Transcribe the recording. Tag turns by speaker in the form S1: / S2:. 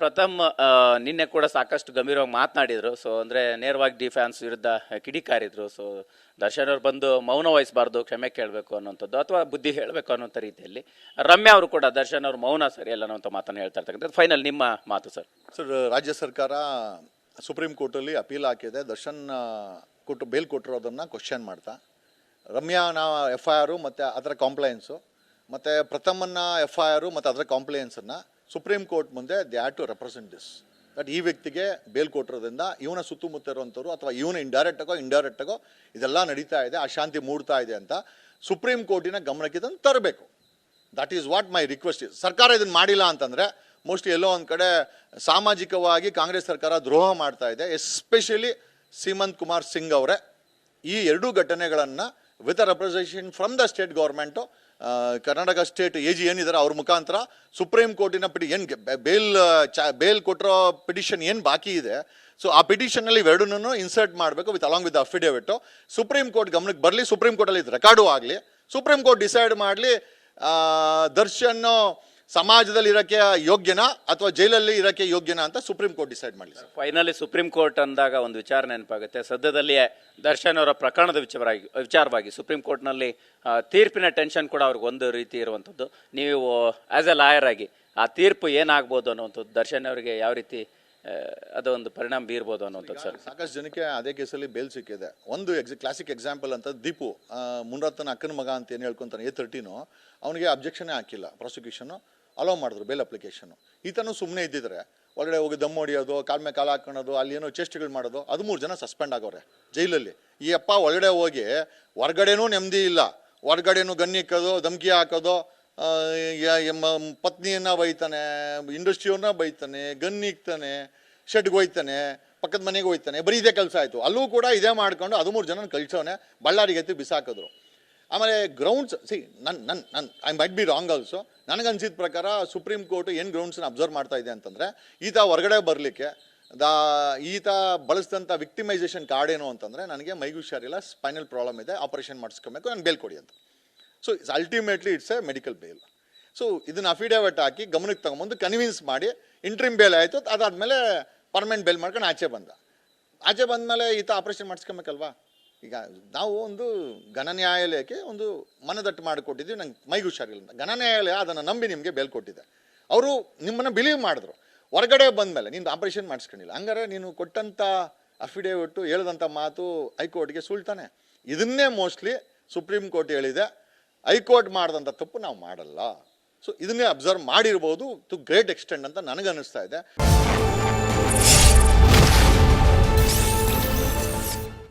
S1: ಪ್ರಥಮ್ ನಿನ್ನೆ ಕೂಡ ಸಾಕಷ್ಟು ಗಂಭೀರವಾಗಿ ಮಾತನಾಡಿದ್ರು. ಸೊ ಅಂದ್ರೆ ನೇರವಾಗಿ ಡಿಫೆನ್ಸ್ ವಿರುದ್ಧ ಕಿಡಿಕಾರಿದ್ರು. ಸೊ ದರ್ಶನ್ ಅವ್ರು ಬಂದು ಮೌನ ವಹಿಸಬಾರ್ದು, ಕ್ಷಮೆ ಕೇಳಬೇಕು ಅನ್ನೋಂಥದ್ದು ಅಥವಾ ಬುದ್ಧಿ ಹೇಳಬೇಕು ಅನ್ನೋಂಥ ರೀತಿಯಲ್ಲಿ. ರಮ್ಯಾ ಅವರು ಕೂಡ, ದರ್ಶನ್ ಅವ್ರ ಮೌನ ಸರಿಯಲ್ಲ ಅನ್ನೋಂಥ ಮಾತನ್ನು ಹೇಳ್ತಾ ಇರ್ತಕ್ಕಂಥದ್ದು. ಫೈನಲ್ ನಿಮ್ಮ ಮಾತು ಸರ್
S2: ಸರ್ ರಾಜ್ಯ ಸರ್ಕಾರ ಸುಪ್ರೀಂ ಕೋರ್ಟಲ್ಲಿ ಅಪೀಲ್ ಹಾಕಿದೆ. ದರ್ಶನ್ ಕೊಟ್ಟು ಬೇಲ್ ಕೊಟ್ಟಿರೋದನ್ನ ಕ್ವಶನ್ ಮಾಡ್ತಾ. ರಮ್ಯಾನ ಎಫ್ ಐ ಆರು ಮತ್ತು ಅದರ ಕಾಂಪ್ಲೈನ್ಸು ಮತ್ತು ಪ್ರಥಮನ್ನ ಎಫ್ ಐ ಆರು ಮತ್ತು ಅದರ ಕಾಂಪ್ಲೈನ್ಸನ್ನು ಸುಪ್ರೀಂ ಕೋರ್ಟ್ ಮುಂದೆ they had to represent this that ಈ ವ್ಯಕ್ತಿಗೆ ಬೇಲ್ ಕೊಟ್ಟಿರೋದ್ರಿಂದ ಇವನ ಸುತ್ತಮುತ್ತ ಇರುವಂಥವ್ರು ಅಥವಾ ಇವನ ಇಂಡೈರೆಕ್ಟ್ ಆಗೋ ಇದೆಲ್ಲ ನಡೀತಾ ಇದೆ, ಅಶಾಂತಿ ಮೂಡ್ತಾ ಇದೆ ಅಂತ ಸುಪ್ರೀಂ ಕೋರ್ಟಿನ ಗಮನಕ್ಕೆ ಇದನ್ನು ತರಬೇಕು. That is what my request is ಸರ್ಕಾರ ಇದನ್ನು ಮಾಡಿಲ್ಲ ಅಂತಂದರೆ ಮೋಸ್ಟ್ಲಿ ಎಲ್ಲೋ ಒಂದು ಕಡೆ ಸಾಮಾಜಿಕವಾಗಿ ಕಾಂಗ್ರೆಸ್ ಸರ್ಕಾರ ದ್ರೋಹ ಮಾಡ್ತಾ ಇದೆ ಎಸ್ಪೆಷಲಿ ಸೀಮಂತ್ ಕುಮಾರ್ ಸಿಂಗ್ ಅವರೇ. ಈ ಎರಡೂ ಘಟನೆಗಳನ್ನು with representation from the state government Karnataka state A G ಏನಿದ್ದಾರೆ ಅವ್ರ ಮುಖಾಂತರ ಸುಪ್ರೀಂ ಕೋರ್ಟಿನ ಪಿಟಿ, ಏನು ಬೇಲ್ ಬೇಲ್ ಕೊಟ್ಟಿರೋ ಪಿಟಿಷನ್ ಏನು ಬಾಕಿ ಇದೆ? ಸೊ ಆ ಪಿಟಿಷನಲ್ಲಿ ಇವೆರಡನ್ನೂ ಇನ್ಸರ್ಟ್ ಮಾಡಬೇಕು with along with affidavit supreme court ಗಮನಕ್ಕೆ ಬರಲಿ, ಸುಪ್ರೀಂ ಕೋರ್ಟಲ್ಲಿ ಇದು ರೆಕಾರ್ಡು ಆಗಲಿ, ಸುಪ್ರೀಂ ಕೋರ್ಟ್ ಡಿಸೈಡ್ ಮಾಡಲಿ ದರ್ಶನ್ ಸಮಾಜದಲ್ಲಿ ಇರೋಕ್ಕೆ ಯೋಗ್ಯನಾ ಅಥವಾ ಜೈಲಲ್ಲಿ ಇರೋಕ್ಕೆ ಯೋಗ್ಯನಾ ಅಂತ ಸುಪ್ರೀಂ ಕೋರ್ಟ್ ಡಿಸೈಡ್ ಮಾಡಲಿ ಸರ್
S1: ಫೈನಲಿ ಸುಪ್ರೀಂ ಕೋರ್ಟ್ ಅಂದಾಗ ಒಂದು ವಿಚಾರ ನೆನಪಾಗುತ್ತೆ. ಸದ್ಯದಲ್ಲಿಯೇ ದರ್ಶನ್ ಅವರ ಪ್ರಕರಣದ ವಿಚಾರವಾಗಿ ವಿಚಾರವಾಗಿ ಸುಪ್ರೀಂ ಕೋರ್ಟ್ನಲ್ಲಿ ತೀರ್ಪಿನ ಟೆನ್ಷನ್ ಕೂಡ ಅವ್ರಿಗೆ ಒಂದು ರೀತಿ ಇರುವಂಥದ್ದು. ನೀವು ಆ್ಯಸ್ ಎ ಲಾಯರ್ ಆಗಿ ಆ ತೀರ್ಪು ಏನಾಗ್ಬೋದು ಅನ್ನುವಂಥದ್ದು ದರ್ಶನ್ ಅವರಿಗೆ ಯಾವ ರೀತಿ ಅದು ಒಂದು ಪರಿಣಾಮ ಬೀರ್ಬೋದು ಅನ್ನೋಂಥದ್ದು ಸರ್?
S2: ಸಾಕಷ್ಟು ಜನಕ್ಕೆ ಅದೇ ಕೇಸಲ್ಲಿ ಬೇಲ್ ಸಿಕ್ಕಿದೆ. ಒಂದು ಎಕ್ಸ್ ಕ್ಲಾಸಿಕ್ ಎಕ್ಸಾಂಪಲ್ ಅಂತ ದೀಪು ಮುನ್ರತ್ನ ಅಕ್ಕನ ಮಗ ಅಂತ ಏನು ಹೇಳ್ಕೊಂತಾನೆ ಎ ತರ್ಟೀನು ಅವನಿಗೆ ಅಬ್ಜೆಕ್ಷನೇ ಹಾಕಿಲ್ಲ ಪ್ರಾಸಿಕ್ಯೂಷನು ಅಲೋ ಮಾಡಿದ್ರು ಬೇಲ್ ಅಪ್ಲಿಕೇಶನ್ ಈತನು ಸುಮ್ಮನೆ ಇದ್ದಿದ್ರೆ, ಒಳಗಡೆ ಹೋಗಿ ದಮ್ ಹೊಡಿಯೋದು, ಕಾಲ್ ಮೇಲೆ ಕಾಲು ಹಾಕೊಳ್ಳೋದು ಅಲ್ಲಿ ಏನೋ ಚೇಷ್ಟೆಗಳು ಮಾಡೋದು ಹದಿಮೂರು ಜನ ಸಸ್ಪೆಂಡ್ ಆಗೋರೆ, ಜೈಲಲ್ಲಿ. ಈ ಅಪ್ಪ ಒಳಗಡೆ ಹೋಗಿ, ಹೊರ್ಗಡೆನೂ ನೆಮ್ಮದಿ ಇಲ್ಲ. ಹೊರ್ಗಡೆನೂ ಗನ್ನಿ ಇಕ್ಕೋದು, ಧಮ್ಕಿ ಹಾಕೋದು ಪತ್ನಿಯನ್ನು ಬೈತಾನೆ ಇಂಡಸ್ಟ್ರಿಯವ್ರನ್ನ ಬೈತಾನೆ ಗನ್ ಇಕ್ತಾನೆ ಶೆಡ್ಗೆ ಹೋಯ್ತಾನೆ, ಪಕ್ಕದ ಮನೆಗೆ ಹೋಯ್ತಾನೆ, ಬರೀ ಇದೇ ಕೆಲಸ ಆಯಿತು. ಅಲ್ಲೂ ಕೂಡ ಇದೇ ಮಾಡ್ಕೊಂಡು ಹದಿಮೂರು ಜನ ಕಳಿಸೋನೆ, ಬಳ್ಳಾರಿಗೆ ಎತ್ತಿ ಬಿಸಾಕಿದ್ರು. ಆಮೇಲೆ ಗ್ರೌಂಡ್ಸ್ ಸಿ ನನ್ ನನ್ ನನ್ I might be wrong also ನನಗನ್ಸಿದ ಪ್ರಕಾರ ಸುಪ್ರೀಂ ಕೋರ್ಟ್ ಏನು ಗ್ರೌಂಡ್ಸ್ನ ಅಬ್ಸರ್ವ್ ಮಾಡ್ತಾ ಇದೆ ಅಂತಂದರೆ, ಈತ ಹೊರಗಡೆ ಬರಲಿಕ್ಕೆ, ದಾ, ಈತ ಬಳಸಿದಂಥ ವಿಕ್ಟಿಮೈಸೇಷನ್ ಕಾರ್ಡ್ ಏನು ಅಂತಂದರೆ, ನನಗೆ ಮೈಗೆ ಹುಷಾರಿಲ್ಲ ಸ್ಪೈನಲ್ ಪ್ರಾಬ್ಲಮ್ ಇದೆ ಆಪರೇಷನ್ ಮಾಡಿಸ್ಕೊಬೇಕು ನಾನು ಬೇಲ್ ಕೊಡಿ ಅಂತ. So it's ultimately it's a medical bail so ಇದನ್ನ ಅಫಿಡೇವಿಟ್ ಹಾಕಿ ಗಮನಕ್ಕೆ ತಗೊಂಬಂದು ಕನ್ವಿನ್ಸ್ ಮಾಡಿ ಇಂಟ್ರಿಮ್ ಬೇಲ್ ಆಯಿತು, ಅದಾದಮೇಲೆ ಪರ್ಮನೆಂಟ್ ಬೇಲ್ ಮಾಡ್ಕೊಂಡು ಆಚೆ ಬಂದ. ಆಚೆ ಬಂದಮೇಲೆ ಈತ ಆಪರೇಷನ್ ಮಾಡಿಸ್ಕೊಬೇಕಲ್ವಾ? ಈಗ ನಾವು ಒಂದು ಘನ ನ್ಯಾಯಾಲಯಕ್ಕೆ ಒಂದು ಮನದಟ್ಟು ಮಾಡಿಕೊಟ್ಟಿದ್ದೀವಿ, ನಂಗೆ ಮೈಗೆ ಹುಷಾರಿಲ್ಲ ಗಣ ನ್ಯಾಯಾಲಯ ಅದನ್ನು ನಂಬಿ ನಿಮಗೆ ಬೇಲ್ ಕೊಟ್ಟಿದೆ. ಅವರು ನಿಮ್ಮನ್ನು ಬಿಲೀವ್ ಮಾಡಿದ್ರು. ಹೊರಗಡೆ ಬಂದಮೇಲೆ ನೀನು ಆಪರೇಷನ್ ಮಾಡಿಸ್ಕೊಂಡಿಲ್ಲ. ಹಂಗಾರೆ ನೀನು ಕೊಟ್ಟಂಥ ಅಫಿಡೇವಿಟ್ಟು ಹೇಳಿದಂಥ ಮಾತು ಹೈಕೋರ್ಟ್ಗೆ ಸುಳ್ತಾನೆ. ಇದನ್ನೇ ಮೋಸ್ಟ್ಲಿ ಸುಪ್ರೀಂ ಕೋರ್ಟ್ ಹೇಳಿದೆ, ಹೈಕೋರ್ಟ್ ಮಾಡಿದಂಥ ತಪ್ಪು ನಾವು ಮಾಡಲ್ಲ. ಸೊ ಇದನ್ನೇ ಅಬ್ಸರ್ವ್ ಮಾಡಿರ್ಬೋದು ಟು ಗ್ರೇಟ್ ಎಕ್ಸ್ಟೆಂಡ್ ಅಂತ ನನಗನ್ನಿಸ್ತಾ ಇದೆ.